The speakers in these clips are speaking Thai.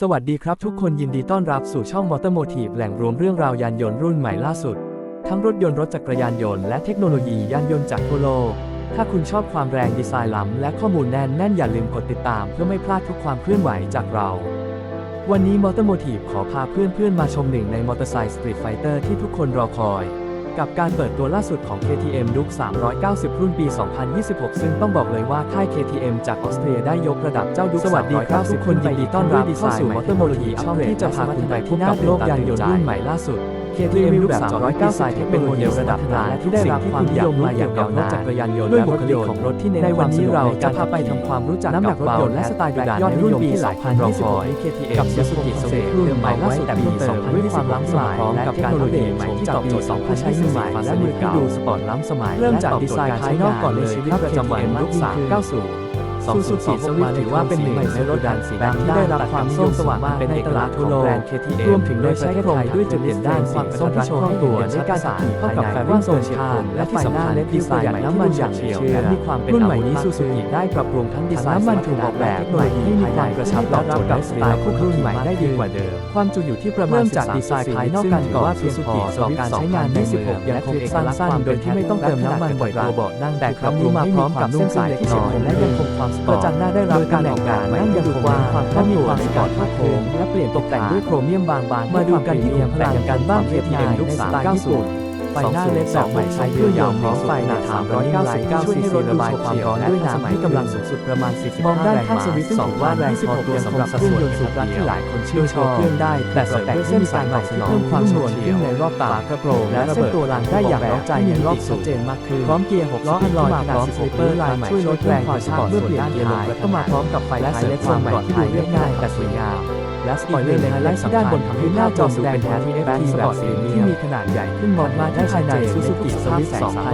สวัสดีครับทุกคนยินดีต้อนรับสู่ช่องมอเตอร์โมทีฟแหล่งรวมเรื่องราวยานยนต์รุ่นใหม่ล่าสุด ทั้งรถยนต์รถจักรยานยนต์และเทคโนโลยียานยนต์จากทั่วโลก ถ้าคุณชอบความแรงดีไซน์ล้ำและข้อมูลแน่นแน่นอย่าลืมกดติดตามเพื่อไม่พลาดทุกความเคลื่อนไหวจากเรา วันนี้มอเตอร์โมทีฟขอพาเพื่อนๆมาชมหนึ่งในมอเตอร์ไซค์สตรีทไฟเตอร์ที่ทุกคนรอคอย กับการเปิดตัวล่าสุดของ KTM Duke 390 รุ่นปี 2026 ซึ่งต้องบอกเลยว่าค่าย KTM จากออสเตรียได้ยกระดับเจ้า Duke สวัสดีครับทุกคนยินดีต้อนรับเข้าสู่ Motor m o t i ช่องที่จะพาคุณไปพบกับโลกยานยนต์รุ่นใหม่ล่าสุด KTM Duke 390ที่เป็นโมเดลระดับกลางและที่ได้รับความนิยมมาอย่างยาวนานจักรยานยนต์ด้วยบุคลิกของรถที่เน้นในวันนี้เราจะพาไปทำความรู้จักน้ำหนักรถยนต์และสไตล์ดุดันในรุ่นปี2026 KTM กับ Suzuki Swift รุ่นใหม่ล่าสุดแต่ปี2000ด้วยความล้ำสมัยพร้อมกับการอัปเดตใหม่ที่ตอบโจทย์2ผู้ใช้มือใหม่และมือที่ดูสปอร์ตล้ำสมัยเริ่มจากดีไซน์ภายนอกก่อนเลยชีวิตประจำวันยุค390 ซูซูกิสวิฟถือว่าเป็นหนึ่งในรถดันสีดำที่ได้รับความนิยมสว่างมากในตลาดทั่วโลกรวมถึงโดยใช้โครงด้วยจุดเด่นด้านความส้มที่โชว์ให้ตัวในการขับขี่เข้ากับแฟชั่นโซนเชียร์และที่สำคัญและดีไซน์ใหม่น้ำมันอย่างเฉียวและมีความเป็นรุ่นใหม่นี้ซูซูกิได้ปรับปรุงทั้งดีไซน์น้ำมันถูกออกแบบเทคโนโลยีให้มีความกระชับและรับกับสไตล์ของรุ่นใหม่ได้ดีกว่าเดิมความจุอยู่ที่ประมาณจากดีไซน์ภายนอกกันก่อนว่าซูซูกิต่อการใช้งาน 26 ยังคงเอกลักษณ์สั้นโดยที่ไม่ต้องเติมน้ำมันบ่อยตัวเบาะนั่งแต่ครั้งนี้มาพร้อมกับเส้นสายที่เฉียบคมและยังคงความสปอร์ตประจันหน้าได้รับการออกแบบนั่งยังคงมีความคล่องตัวในการพักโค้งและเปลี่ยนตกแต่งด้วยโครเมียมบางๆมาดูกันที่เอียมพลังกันบ้าง KTM ยุค390 ไฟหน้าเล็กแบบใหม่ใช้เครื่องยนต์พร้อมไฟหนา399ช่วยให้รถระบายความร้อนด้วยน้ำที่กำลังสูงสุดประมาณ 45มองด้านข้างสวิตช์ซึ่งถือว่าแรงพอตัวสำหรับเครื่องยนต์สุดรักที่หลายคนเชื่นชอบเครื่องได้ แต่สริมด้วยเส้นสายใหม่ที่เพิ่มความโฉบเฉี่ยวในรอบปากกระโปรงและเส้นตัวรางได้อย่างร้าใจในรอบสูงเจนมากขึ้นพร้อมเกียร์6ล้ออันลอยขนาด16เปอร์ลายใหม่ช่วยลดแรงความสปอร์ตเมื่อเปลี่ยนเกียร์ลงก็มาพร้อมกับไฟและเล็กความใหม่ที่ดูเรียบง่ายแต่สวยงาม และสปอยเลอร์ในไฮไลท์ด้านบนทำให้หน้าจอแสดงแทนที่ FT แบบสีที่มีขนาดใหญ่ขึ้นมองมาที่ภายใน Suzuki Swift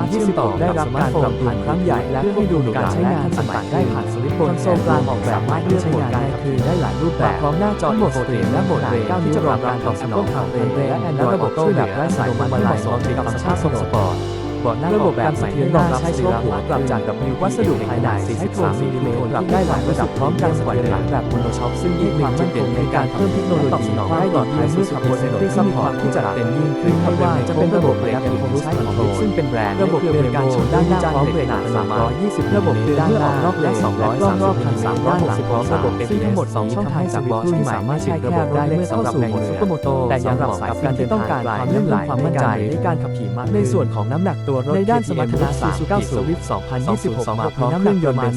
2026ได้รับการปรับปรุงครั้งใหญ่ และให้ดูการใช้งานต่างๆได้ผ่านสวิตช์บนโซนกลางออกแบบสามารถเลือกใช้งานได้คือได้หลายรูปแบบพร้อมหน้าจอโหมดสตรีมและโหมดเรย์9นิ้วจะรองการตอบสนองทางเรย์และแอนดรอยด์ช่วยแบบไร้สายลงมาเหมาะสมกับฟังก์ชันสปอร์ต เบาะนั่งระบบแบบใหม่ที่รองรับใช้โชคหัวกลับจาก W วัสดุภายใน43มิลลิเมตรปรับได้หลายระดับพร้อมการสปอยเลอร์หลังแบบโมโนช็อคซึ่งมีความจุดเด่นในการเพิ่มเทคโนโลยีให้ปลอดภัยเมื่อขับบนถนนที่มีความที่จะเต็มยิ่งขึ้นไม่ว่าจะเป็นระบบเบรกยังคงใช้ของซึ่งเป็นแบรนด์ระบบเตือนการชนด้านหน้าพร้อมเบรกหนา320ระบบเตือนด้านหน้ารอบและ200รอบรอบคัน3ด้านหลังพร้อมระบบซึ่งทั้งหมด2ช่องทางจากบอสที่สามารถใช้ระบบได้เมื่อเข้าสู่โหมดซุปเปอร์โมโตแต่ยังเหมาะกับการที่ต้องการความลื่นไหลความมั่นใจในการขับขี่มากในส่วนของน้ำหนักตัวรถ ในด้านสมรรถนะ Suzuki Swift 2026 มาพร้อมเครื่องยนต์เป็น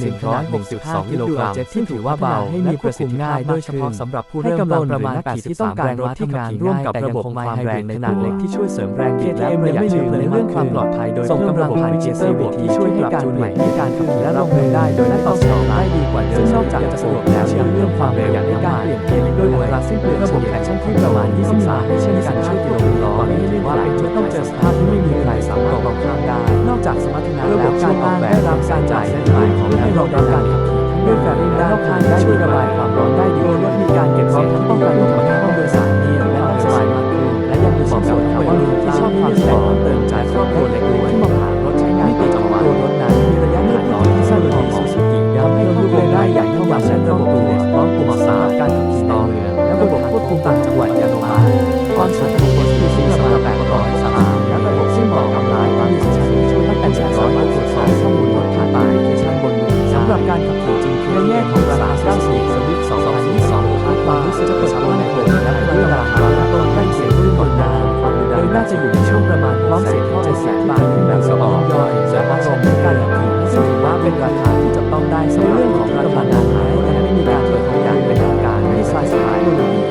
162กิโลกรัมที่ถือว่าเบาให้มีประสิทธิภาพโดยเฉพาะสำหรับผู้เริ่มต้นประมาณ80ที่ต้องการรถที่ทำงานร่วมกับระบบความแรงในขนาดเล็กที่ช่วยเสริมแรงบิดและประหยัดเชื้อเพลิงในเรื่องความปลอดภัยโดยส่งกำลังผ่าน CVT ที่ช่วยให้การจูนใหม่ในการขับขี่และลงเนินได้โดยและตอบสนองได้ดีกว่าเดิมซึ่งนอกจากจะสะดวกแล้วยังเรื่องความประหยัดในการเปลี่ยนเกียร์ด้วยอัตราสิ้นเปลืองระบบแอคชั่นที่ประมาณ 23ให้เช่นกันช่วยกิโลเมตรล้อไม่ให้เล่นว่าเป็นจุดต้องเจอสภาพที่ไม่มีใครส จากสมรรถนะแล้วการออกแบบและรับการจ่ายเส้นทางของให้รองรับการขับขี่ด้วยแฟริ่งด้านข้างได้ช่วยรายความร้อนได้ ของรัฐบาลนั้นแต่ไม่มีการเปิดทางการเป็นทางการในสายสาย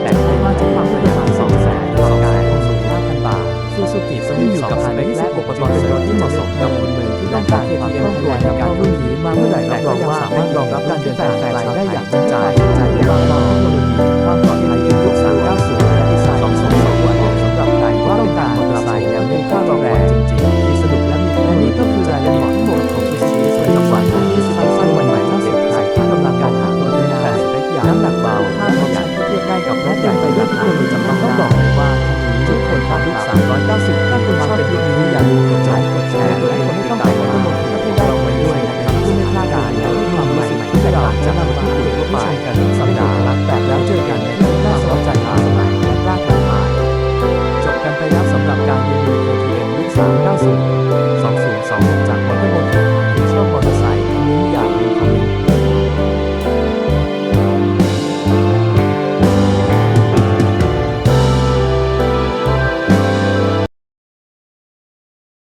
แต่ได้มาจากความพยายะมสองแสนต่อการของสูงห้าพันบาทซูซูกิสมิอยู่กับสายเล็กและอุปกรณ์เสริมที่เหมาะสมกับคุณมือที่ต้องการความคล่องตัวในการรุ่นนี้มาเมื่อไหร่รับรองว่าสามารถรองรับการเดินทางไกลได้อย่างจริงใจใจบางรอบ